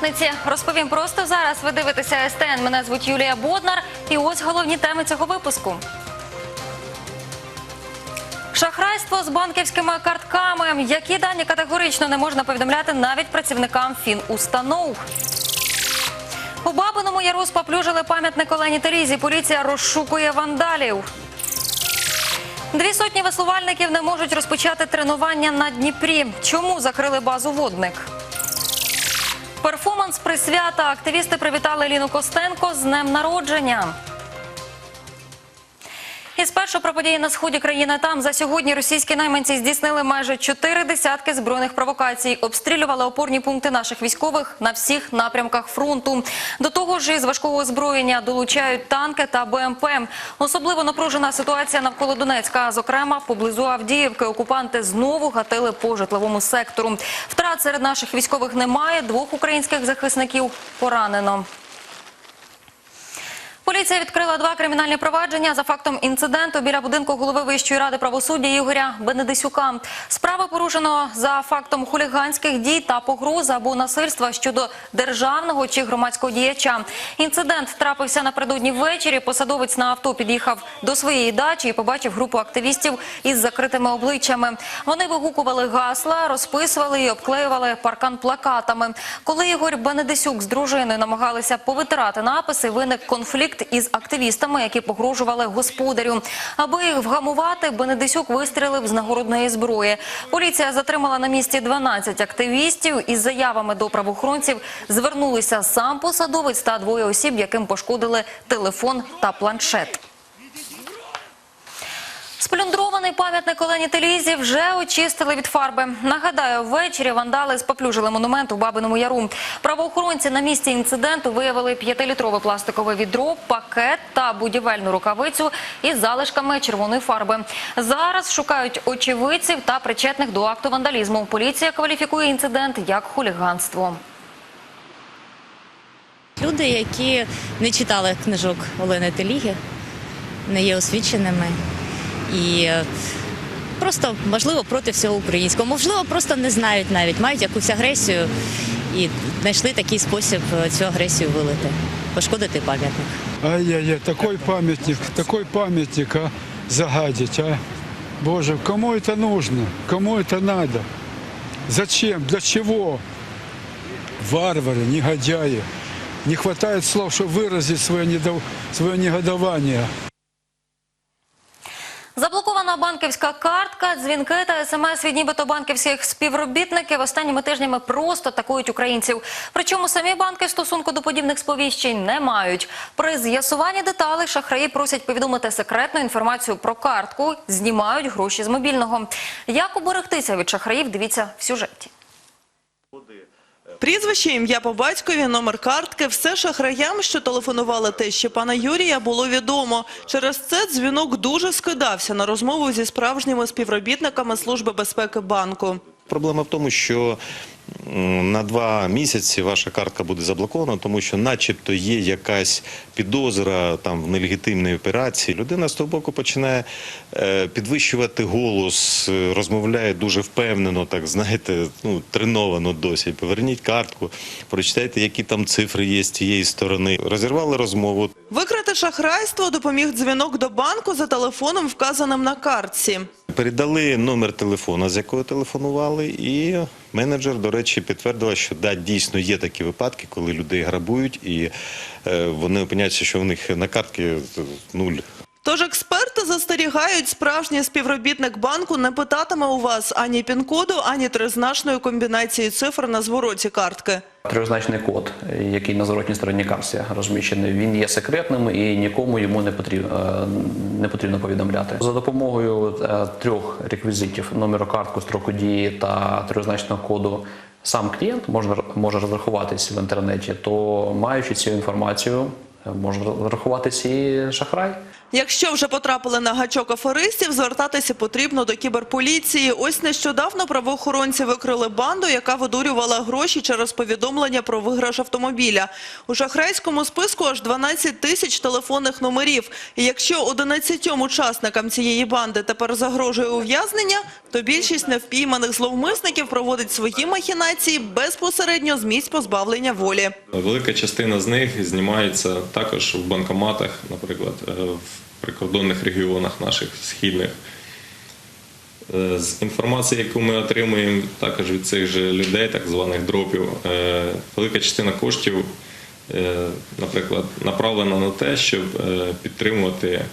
п'ятниці розповім просто зараз. Ви дивитеся СТН. Мене звуть Юлія Боднар. І ось головні теми цього випуску. Шахрайство з банківськими картками. Які дані категорично не можна повідомляти навіть працівникам фінустанов. У Бабиному Яру споплюжили пам'ятник Олені Телізі. Поліція розшукує вандалів. Дві сотні веслувальників не можуть розпочати тренування на Дніпрі. Чому закрили базу водник? Перформанс присвята. Активісти привітали Ліну Костенко з днем народження. І спершу про події на сході країни там за сьогодні російські найманці здійснили майже чотири десятки збройних провокацій, обстрілювали опорні пункти наших військових на всіх напрямках фронту. До того ж, із важкого озброєння долучають танки та БМП. Особливо напружена ситуація навколо Донецька. Зокрема, поблизу Авдіївки окупанти знову гатили по житловому сектору. Втрат серед наших військових немає. Двох українських захисників поранено. Поліція відкрила два кримінальні провадження за фактом інциденту біля будинку голови Вищої ради правосуддя Ігоря Бенедисюка. Справи порушено за фактом хуліганських дій та погроз або насильства щодо державного чи громадського діяча. Інцидент трапився напередодні ввечері. Посадовець на авто під'їхав до своєї дачі і побачив групу активістів із закритими обличчями. Вони вигукували гасла, розписували і обклеювали паркан плакатами. Коли Ігор Бенедисюк з дружиною намагалися повитирати написи, виник конфлікт із активістами, які погрожували господарю. Аби їх вгамувати, Бенедисюк вистрілив з нагородної зброї. Поліція затримала на місці 12 активістів. Із заявами до правоохоронців звернулися сам посадовець та двоє осіб, яким пошкодили телефон та планшет. Сплюндрований пам'ятник Олені Телізі вже очистили від фарби. Нагадаю, ввечері вандали споплюжили монумент у Бабиному Яру. Правоохоронці на місці інциденту виявили п'ятилітрове пластикове відро, пакет та будівельну рукавицю із залишками червоної фарби. Зараз шукають очевидців та причетних до акту вандалізму. Поліція кваліфікує інцидент як хуліганство. Люди, які не читали книжок Олени Теліги, не є освіченими і е, просто, можливо, проти всього українського. Можливо, просто не знають навіть, мають якусь агресію і знайшли такий спосіб е, цю агресію вилити, пошкодити пам'ятник. Ай-яй-яй, такой памятник, такой памятник, а, загадить, а. Боже, кому это нужно? Кому это надо? Зачем? Для чего? Варвары, негодяи. Не хватает слов, чтобы выразить свое, недов... свое негодование. Заблокована банківська картка, дзвінки та смс від нібито банківських співробітників останніми тижнями просто атакують українців. Причому самі банки стосунку до подібних сповіщень не мають. При з'ясуванні деталей шахраї просять повідомити секретну інформацію про картку, знімають гроші з мобільного. Як уберегтися від шахраїв? Дивіться в сюжеті. Прізвище, ім'я по батькові, номер картки – все шахраям, що телефонували тещі пана Юрія, було відомо. Через це дзвінок дуже скидався на розмову зі справжніми співробітниками Служби безпеки банку. Проблема в тому, що на два місяці ваша картка буде заблокована, тому що, начебто, є якась підозра там в нелегітимній операції. Людина з того боку починає е, підвищувати голос, е, розмовляє дуже впевнено, так знаєте, ну треновано досі. Поверніть картку, прочитайте, які там цифри є з тієї сторони. Розірвали розмову. Викрити шахрайство допоміг дзвінок до банку за телефоном, вказаним на картці. Передали номер телефона, з якого телефонували, і менеджер, до речі, підтвердила, що да, дійсно є такі випадки, коли людей грабують, і е, вони опиняються, що в них на картці нуль. Тож експерти застерігають, справжній співробітник банку не питатиме у вас ані пін-коду, ані тризначної комбінації цифр на звороті картки. Трьохзначний код, який на зворотній стороні картки розміщений, він є секретним і нікому йому не потрібно, не потрібно повідомляти. За допомогою е, трьох реквізитів номеру картку, строку дії та трьохзначного коду. Сам клієнт може, може розрахуватись в інтернеті, то маючи цю інформацію, е, може розрахуватись і шахрай. Якщо вже потрапили на гачок аферистів, звертатися потрібно до кіберполіції. Ось нещодавно правоохоронці викрили банду, яка видурювала гроші через повідомлення про виграш автомобіля. У шахрайському списку аж 12 тисяч телефонних номерів. І якщо 11 учасникам цієї банди тепер загрожує ув'язнення, то більшість невпійманих зловмисників проводить свої махінації безпосередньо з місць позбавлення волі. Велика частина з них знімається також в банкоматах, наприклад, е, в прикордонних регіонах наших східних. Е, З інформації, яку ми отримуємо також від цих же людей, так званих дропів, е, велика частина коштів, е, наприклад, направлена на те, щоб підтримувати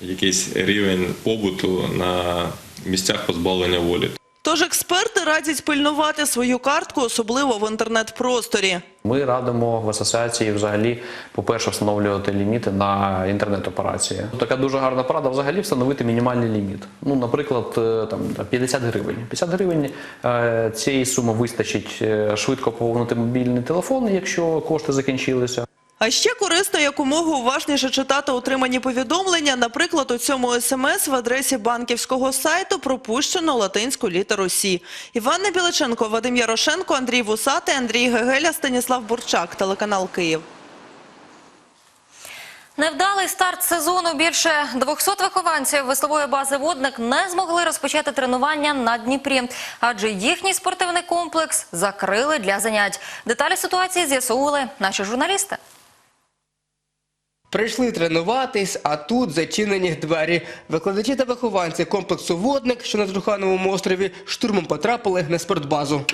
якийсь рівень побуту на місцях позбавлення волі. Тож експерти радять пильнувати свою картку, особливо в інтернет-просторі. Ми радимо в асоціації взагалі, по-перше, встановлювати ліміти на інтернет-операції. Така дуже гарна порада взагалі встановити мінімальний ліміт. Ну, наприклад, е, там 50 гривень. 50 гривень е, цієї суми вистачить е, швидко поповнити мобільний телефон, якщо кошти закінчилися. А ще корисно якомога уважніше читати отримані повідомлення. Наприклад, у цьому смс в адресі банківського сайту пропущено латинську літеру «Сі». Іванна Біличенко, Вадим Ярошенко, Андрій Вусатий, Андрій Гегеля, Станіслав Бурчак, телеканал Київ. Невдалий старт сезону більше 200 вихованців веслової бази «Водник» не змогли розпочати тренування на Дніпрі, адже їхній спортивний комплекс закрили для занять. Деталі ситуації з'ясовували наші журналісти. Прийшли тренуватись, а тут зачинені двері. Викладачі та вихованці комплексу «Водник», що на Трухановому острові, штурмом потрапили на спортбазу.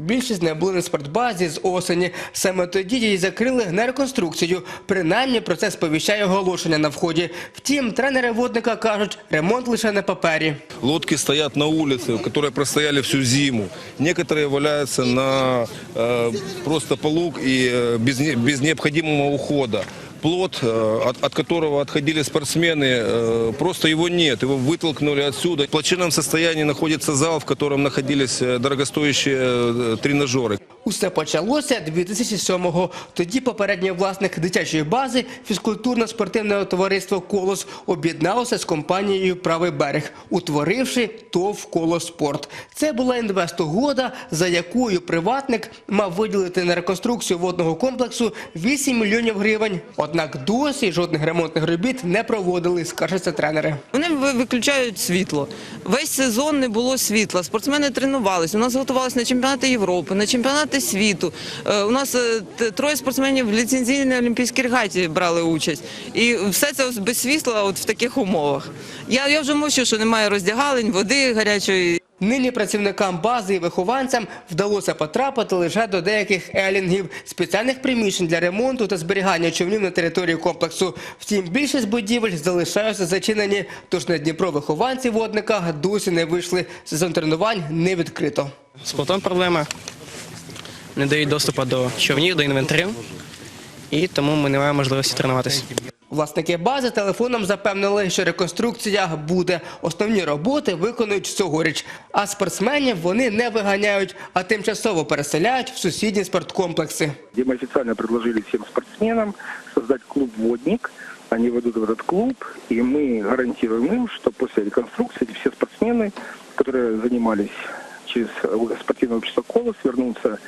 Більшість не були на спортбазі з осені. Саме тоді її закрили на реконструкцію. Принаймні про це сповіщає оголошення на вході. Втім, тренери водника кажуть, ремонт лише на папері. Лодки стоят на улице, которые простояли всю зиму. Некоторые валяются на э, просто полу и э, без, не- без необходимого ухода. Плот, э, от, от которого отходили спортсмены, э, просто его нет. Его вытолкнули отсюда. В плачевном состоянии находится зал, в котором находились э, дорогостоящие э, тренажеры. Усе почалося 2007-го. Тоді попередній власник дитячої бази фізкультурно-спортивне товариство «Колос» об'єдналося з компанією «Правий берег», утворивши ТОВ «Колоспорт». Це була інвестугода, за якою приватник мав виділити на реконструкцію водного комплексу 8 мільйонів гривень. Однак досі жодних ремонтних робіт не проводили, скаржаться тренери. Вони ви- виключають світло. Весь сезон не було світла. Спортсмени тренувалися. У нас готувалися на чемпіонати Європи, на чемпіонати світу. Е, У нас е, троє спортсменів в ліцензійній олімпійській регаті брали участь. І все це без світла от в таких умовах. Я, я вже мовчу, що немає роздягалень, води гарячої. Нині працівникам бази і вихованцям вдалося потрапити лише до деяких елінгів, спеціальних приміщень для ремонту та зберігання човнів на території комплексу. Втім, більшість будівель залишаються зачинені, тож на Дніпро вихованці водника досі не вийшли. Сезон тренувань не відкрито. З плотом проблема. Не дають доступу до човнів, до інвентарів. І тому ми не маємо можливості тренуватися. Власники бази телефоном запевнили, що реконструкція буде. Основні роботи виконують цьогоріч. А спортсменів вони не виганяють, а тимчасово переселяють в сусідні спорткомплекси. где мы официально предложили всем спортсменам создать клуб «Водник». Они войдут в этот клуб, и мы гарантируем им, что после реконструкции все спортсмены, которые занимались через э, спортивное общество «Колос», вернутся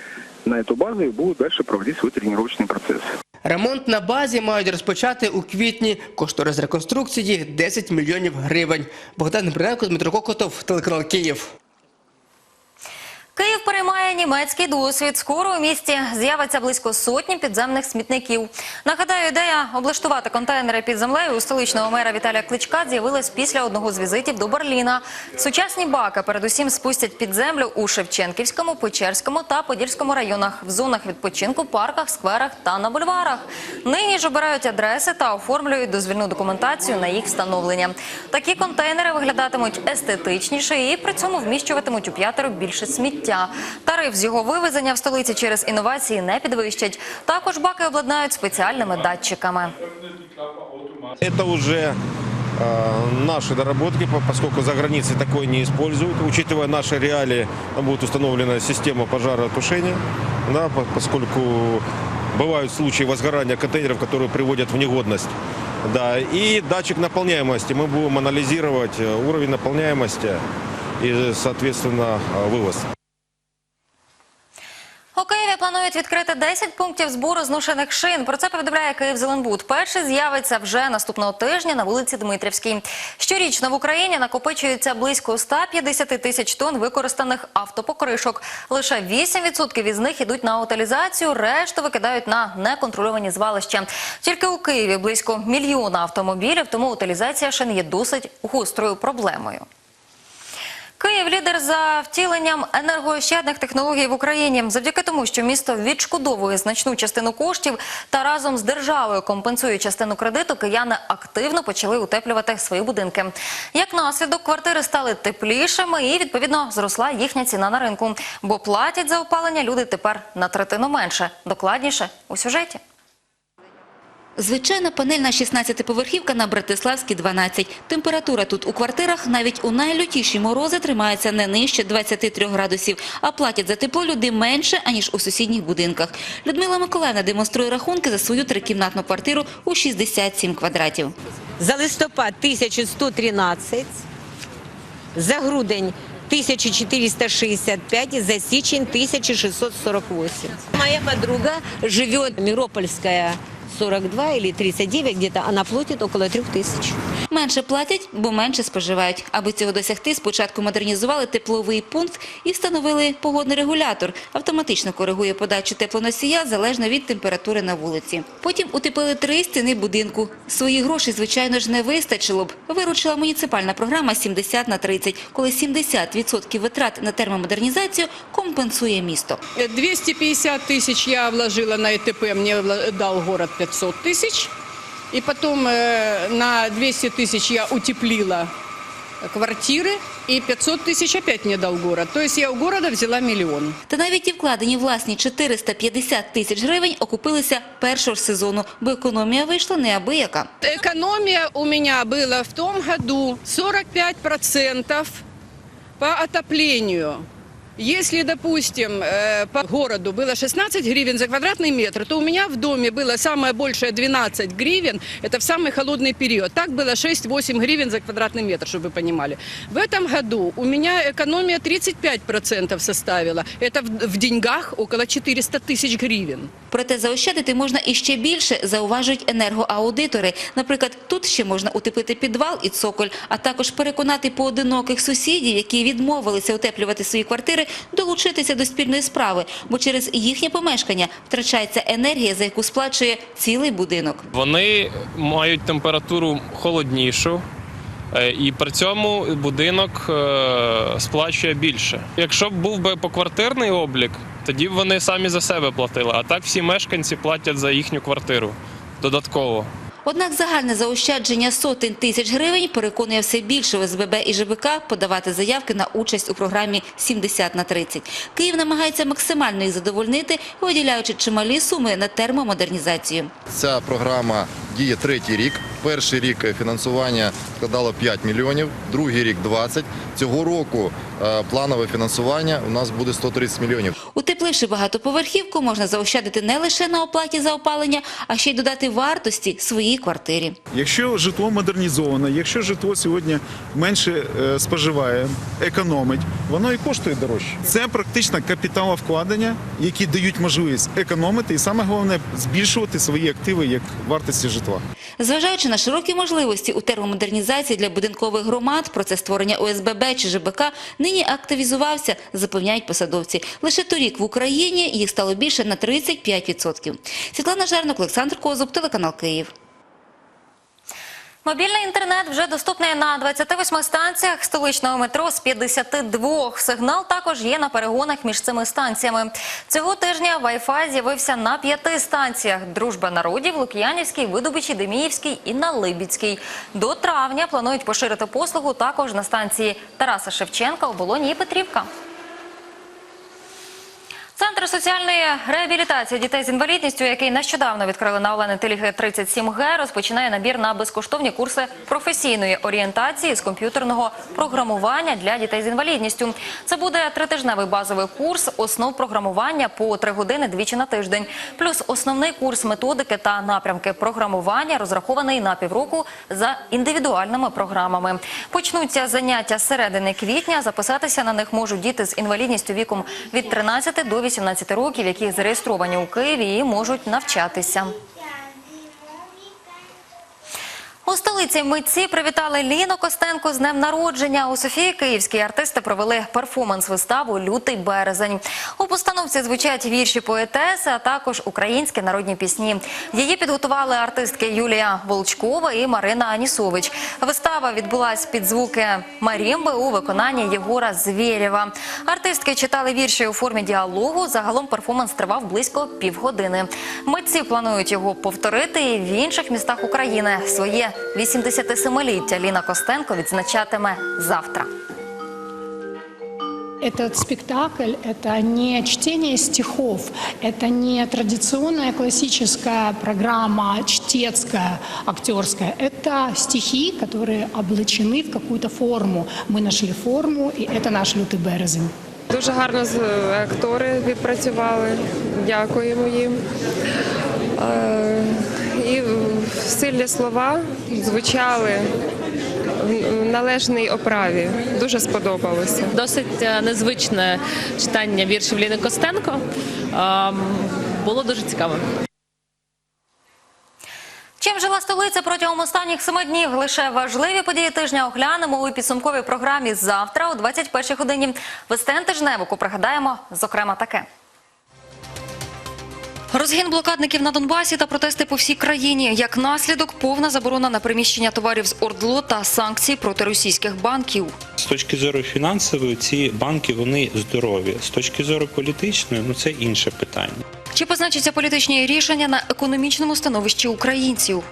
на эту базу и будут дальше проводить свой тренировочный процесс. Ремонт на базі мають розпочати у квітні. Кошторис реконструкції 10 мільйонів гривень. Богдан Бриненко, Дмитро Кокотов, телеканал Київ. Київ переймає німецький досвід. Скоро у місті з'явиться близько сотні підземних смітників. Нагадаю, ідея облаштувати контейнери під землею у столичного мера Віталія Кличка з'явилась після одного з візитів до Берліна. Сучасні баки передусім спустять під землю у Шевченківському, Печерському та Подільському районах, в зонах відпочинку, парках, скверах та на бульварах. Нині ж обирають адреси та оформлюють дозвільну документацію на їх встановлення. Такі контейнери виглядатимуть естетичніше і при цьому вміщуватимуть у п'ятеро більше сміття Тариф з його вивезення в столиці через інновації не підвищать. Також баки обладнають спеціальними датчиками. Это уже э, наши доработки, по- поскольку за границей такое не используют. Учитывая наши реалии, там будет установлена система пожаротушения, да, по- поскольку бывают случаи возгорания контейнеров, которые приводят в негодность. Да, и датчик наполняемости. Мы будем анализировать э, уровень наполняемости и, соответственно, э, вывоз. У Києві планують відкрити 10 пунктів збору зношених шин. Про це повідомляє Київзеленбуд. Перший з'явиться вже наступного тижня на вулиці Дмитрівській. Щорічно в Україні накопичується близько 150 тисяч тонн використаних автопокришок. Лише 8% із них ідуть на утилізацію, решту викидають на неконтрольовані звалища. Тільки у Києві близько мільйона автомобілів, тому утилізація шин є досить гострою проблемою. Київ лідер за втіленням енергоощадних технологій в Україні. Завдяки тому, що місто відшкодовує значну частину коштів та разом з державою компенсує частину кредиту, кияни активно почали утеплювати свої будинки. Як наслідок, квартири стали теплішими і відповідно зросла їхня ціна на ринку. Бо платять за опалення люди тепер на третину менше. Докладніше у сюжеті. Звичайна панельна 16-поверхівка на Братиславській 12. Температура тут у квартирах навіть у найлютіші морози тримається не нижче 23 градусів, а платять за тепло люди менше, аніж у сусідніх будинках. Людмила Миколаївна демонструє рахунки за свою трикімнатну квартиру у 67 квадратів. За листопад 1113, за грудень 1465 и за січень 1648. Моя подруга живет Миропольская 42 или 39 где-то, она платит около 3000. Менше платять, бо менше споживають. Аби цього досягти, спочатку модернізували тепловий пункт і встановили погодний регулятор. Автоматично коригує подачу теплоносія залежно від температури на вулиці. Потім утеплили три стіни будинку. Свої гроші, звичайно ж, не вистачило б. Виручила муніципальна програма 70 на 30, коли 70% витрат на термомодернізацію компенсує місто. 250 тысяч я вложила на ЭТП, мне вла- дал город 500 тысяч. И потом э, на 200 тысяч я утеплила квартиры, и 500 тысяч опять мне дал город. То есть я у города взяла миллион. Та навіть і вкладені власні 450 тисяч гривень окупилися першого ж сезону, бо економія вийшла неабияка. Экономия у меня была в том году 45% по отоплению. Если, допустим, э, по городу было 16 гривен за квадратный метр, то у меня в доме было самое большее 12 гривен, это в самый холодный период. Так было 6-8 гривен за квадратный метр, чтобы вы понимали. В этом году у меня экономия 35% составила. Это в, в деньгах около 400 тысяч гривен. Проте заощадити можна і ще більше, зауважують енергоаудитори. Наприклад, тут ще можна утеплити підвал і цоколь, а також переконати поодиноких сусідів, які відмовилися утеплювати свої квартири, долучитися до спільної справи, бо через їхнє помешкання втрачається енергія, за яку сплачує цілий будинок. Вони мають температуру холоднішу. е, І при цьому будинок е, сплачує більше. Якщо б був би поквартирний облік, тоді б вони самі за себе платили. А так всі мешканці платять за їхню квартиру додатково. Однак загальне заощадження сотень тисяч гривень переконує все більше ОСББ і ЖБК подавати заявки на участь у програмі 70 на 30. Київ намагається максимально їх задовольнити, виділяючи чималі суми на термомодернізацію. Ця програма діє третій рік. Перший рік фінансування складало 5 мільйонів, другий рік 20. Цього року е, планове фінансування у нас буде 130 мільйонів. Утепливши багатоповерхівку, можна заощадити не лише на оплаті за опалення, а ще й додати вартості своїй квартирі. Якщо житло модернізоване, якщо житло сьогодні менше е, споживає, економить, воно і коштує дорожче. Це практично капіталовкладення, які дають можливість економити і саме головне збільшувати свої активи як вартості житла. Зважаючи на широкі можливості у термомодернізації для будинкових громад, процес створення ОСББ чи ЖБК нині активізувався, запевняють посадовці. Лише торік в Україні їх стало більше на 35%. Світлана Жернок, Олександр Козуб, телеканал Київ. Мобільний інтернет вже доступний на 28 станціях столичного метро з 52. Сигнал також є на перегонах між цими станціями. Цього тижня Wi-Fi з'явився на п'яти станціях: Дружба народів, Лук'янівський, Видобичі, Деміївський і на Либідській. До травня планують поширити послугу також на станції Тараса Шевченка, Оболоні і Петрівка. Центр соціальної реабілітації дітей з інвалідністю, який нещодавно відкрили на Олени Теліги 37Г, розпочинає набір на безкоштовні курси професійної орієнтації з комп'ютерного програмування для дітей з інвалідністю. Це буде тритижневий базовий курс основ програмування по три години двічі на тиждень, плюс основний курс методики та напрямки програмування, розрахований на півроку за індивідуальними програмами. Почнуться заняття середини квітня. Записатися на них можуть діти з інвалідністю віком від 13 до 18 років, які зареєстровані у Києві і можуть навчатися. У столиці митці привітали Ліну Костенко з днем народження. У Софії Київській артисти провели перформанс-виставу Лютий березень. У постановці звучать вірші поетеси, а також українські народні пісні. Її підготували артистки Юлія Волчкова і Марина Анісович. Вистава відбулась під звуки марімби у виконанні Єгора Звєрєва. Артистки читали вірші у формі діалогу. Загалом перформанс тривав близько півгодини. Митці планують його повторити і в інших містах України. Своє 87-ліття Ліна Костенко відзначатиме завтра. Этот спектакль – это не чтение стихов, это не традиционная классическая программа, чтецкая, актерская. Это стихи, которые облачены в какую-то форму. Мы нашли форму, и это наш лютий березень. Дуже гарно з- актори відпрацювали. Дякуємо їм. Е, Сильні слова звучали в в належній оправі. Дуже сподобалося. Досить е, незвичне читання віршів Ліни Костенко. Ем, Було дуже цікаво. Чим жила столиця протягом останніх семи днів? Лише важливі події тижня оглянемо у підсумковій програмі завтра о 21 годині. Вестен тижневику пригадаємо, зокрема, таке. Розгін блокадників на Донбасі та протести по всій країні. Як наслідок, повна заборона на приміщення товарів з ОРДЛО та санкцій проти російських банків. З точки зору фінансової, ці банки вони здорові. З точки зору політичної, ну це інше питання. Чи позначаться політичні рішення на економічному становищі українців?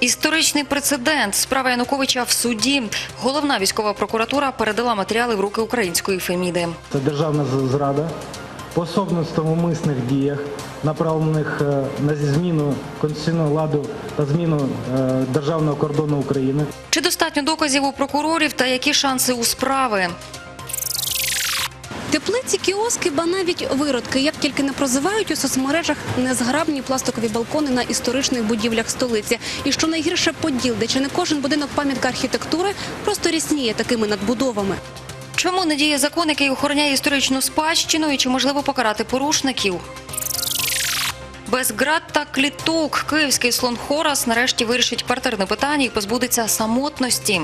Історичний прецедент. Справа Януковича в суді. Головна військова прокуратура передала матеріали в руки української Феміди. Це державна зрада, пособництво в умисних діях, направлених е, на зміну конституційного ладу та зміну е, державного кордону України. Чи достатньо доказів у прокурорів та які шанси у справи? Теплиці, кіоски, ба навіть виродки, як тільки не прозивають у соцмережах незграбні пластикові балкони на історичних будівлях столиці. І що найгірше поділ, де чи не кожен будинок пам'ятка архітектури просто рісніє такими надбудовами. Чому не діє закон, який охороняє історичну спадщину, і чи можливо покарати порушників? Без град та кліток київський слон Хорас нарешті вирішить партерне питання і позбудеться самотності.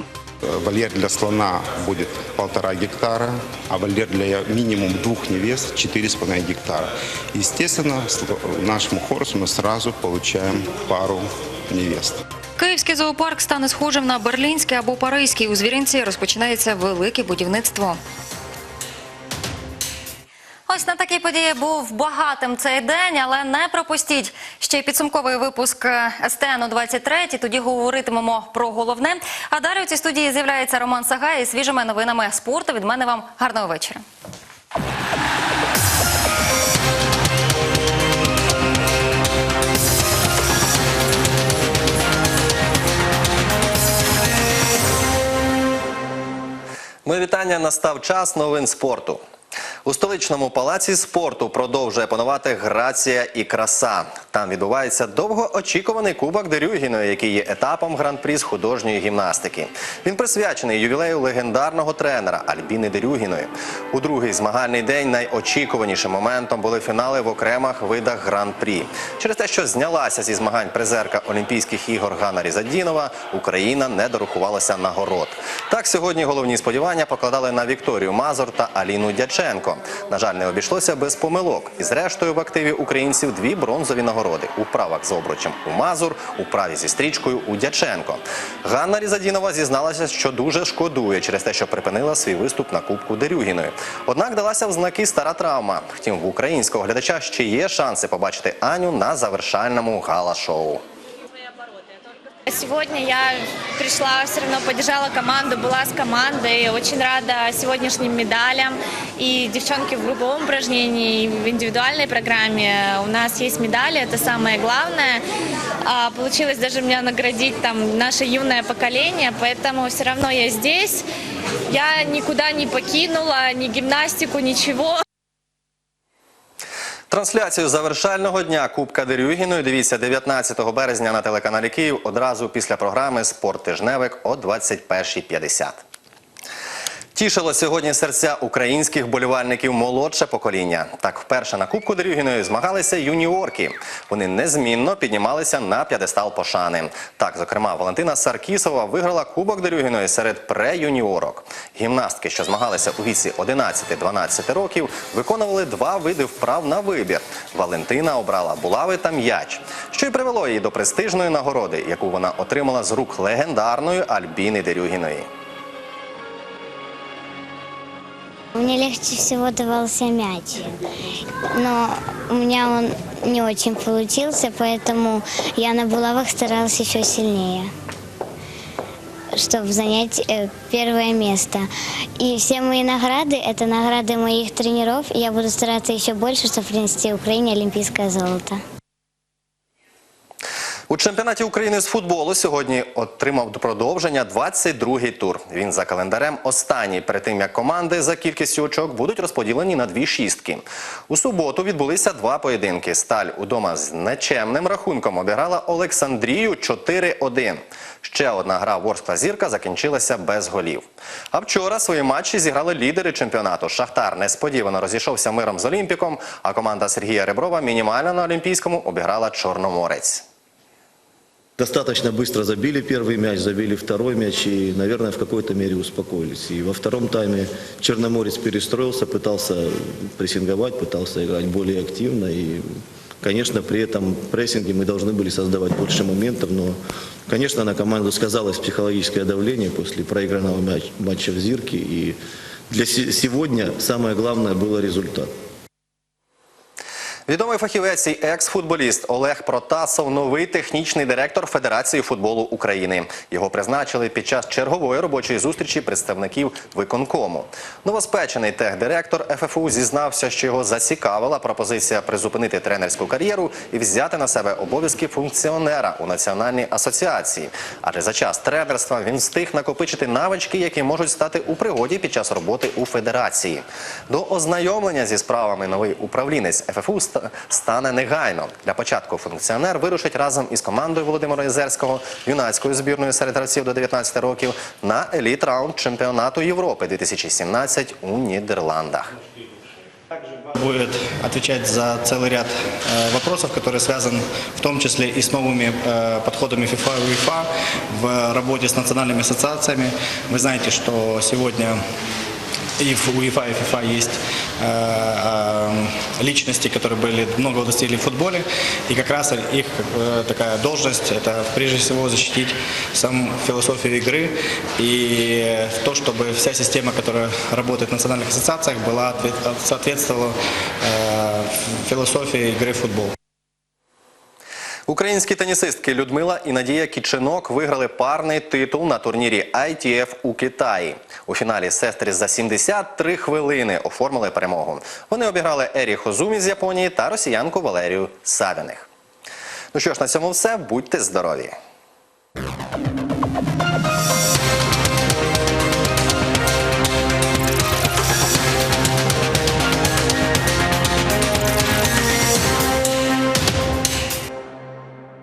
Вольер для слона будет полтора гектара, а вольер для минимум двух невест 4,5 гектара. Естественно, нашему хорусу мы сразу получаем пару невест. Київський зоопарк стане схожим на берлінський або паризький. У звіринці розпочинається велике будівництво. Ось на такій події був багатим цей день, але не пропустіть ще й підсумковий випуск СТН 23. Тоді говоритимемо про головне. А далі у цій студії з'являється Роман Сагай із свіжими новинами спорту. Від мене вам гарного вечора. Ми вітання настав час новин спорту. У столичному палаці спорту продовжує панувати грація і краса. Там відбувається довгоочікуваний кубок Дерюгіної, який є етапом гран-прі з художньої гімнастики. Він присвячений ювілею легендарного тренера Альбіни Дерюгіної. У другий змагальний день найочікуванішим моментом були фінали в окремих видах гран-прі. Через те, що знялася зі змагань призерка Олімпійських ігор Ганна Різадінова, Україна не дорахувалася нагород. Так сьогодні головні сподівання покладали на Вікторію Мазур та Аліну Дяченко. На жаль, не обійшлося без помилок. І зрештою в активі українців дві бронзові нагороди у вправах з обручем у Мазур, у праві зі стрічкою у Дяченко. Ганна Різадінова зізналася, що дуже шкодує через те, що припинила свій виступ на Кубку Дерюгіної. Однак далася в знаки стара травма. Втім, в українського глядача ще є шанси побачити Аню на завершальному гала-шоу. Сегодня я пришла, все равно поддержала команду, была с командой, очень рада сегодняшним медалям. и девчонки в групповом упражнении, и в индивидуальной программе. У нас есть медали, это самое главное. А, Получилось даже меня наградить там наше юное поколение, поэтому все равно я здесь. Я никуда не покинула ни гимнастику, ничего. Трансляцію завершального дня Кубка Дерюгіної дивіться 19 березня на телеканалі Київ одразу після програми Спорт тижневик о 21.50. Тішило сьогодні серця українських болівальників молодше покоління. Так, вперше на Кубку Дерюгіної змагалися юніорки. Вони незмінно піднімалися на п'єдестал пошани. Так, зокрема, Валентина Саркісова виграла Кубок Дерюгіної серед пре-юніорок. Гімнастки, що змагалися у віці 11-12 років, виконували два види вправ на вибір. Валентина обрала булави та м'яч, що й привело її до престижної нагороди, яку вона отримала з рук легендарної Альбіни Дерюгіної. Мне легче всего давался мяч, но у меня он не очень получился, поэтому я на булавах старалась еще сильнее, чтобы занять э, первое место. И все мои награды – это награды моих тренеров, и я буду стараться еще больше, чтобы принести Украине олимпийское золото. У чемпіонаті України з футболу сьогодні отримав продовження 22-й тур. Він за календарем останній перед тим, як команди за кількістю очок будуть розподілені на дві шістки. У суботу відбулися два поєдинки. Сталь удома з нечемним рахунком обіграла Олександрію 4-1. Ще одна гра Ворскла зірка закінчилася без голів. А вчора свої матчі зіграли лідери чемпіонату. Шахтар несподівано розійшовся миром з Олімпіком, а команда Сергія Реброва мінімально на Олімпійському обіграла Чорноморець. Достаточно быстро забили первый мяч, забили второй мяч и, наверное, в какой-то мере успокоились. И во втором тайме Черноморец перестроился, пытался прессинговать, пытался играть более активно. И, конечно, при этом прессинге мы должны были создавать больше моментов, но, конечно, на команду сказалось психологическое давление после проигранного мяч- матча в Зирке. И для се- сегодня самое главное было результат. Відомий фахівець і екс-футболіст Олег Протасов – новий технічний директор Федерації футболу України. Його призначили під час чергової робочої зустрічі представників виконкому. Новоспечений техдиректор ФФУ зізнався, що його зацікавила пропозиція призупинити тренерську кар'єру і взяти на себе обов'язки функціонера у національній асоціації. Адже за час тренерства він встиг накопичити навички, які можуть стати у пригоді під час роботи у федерації. До ознайомлення зі справами новий управлінець ФФУ стане негайно. Для початку функціонер вирушить разом із командою Володимира Єзерського юнацькою збірною серед гравців до 19 років на еліт раунд чемпіонату Європи 2017 у Нідерландах. будет отвечать за целый ряд э, вопросов, которые связаны в том числе и с новыми э, подходами FIFA и UEFA в работе с национальными ассоциациями. Вы знаете, что сегодня и в УЕФА, и FIFA есть э, э, личности, которые были много достигли в футболе, и как раз их э, такая должность это прежде всего защитить саму философию игры и то, чтобы вся система, которая работает в национальных ассоциациях, была ответ- соответствовала э, философии игры в футбол. Українські тенісистки Людмила і Надія Кічинок виграли парний титул на турнірі ITF у Китаї. У фіналі сестри за 73 хвилини оформили перемогу. Вони обіграли Ері Хозумі з Японії та росіянку Валерію Савіних. Ну що ж, на цьому все. Будьте здорові!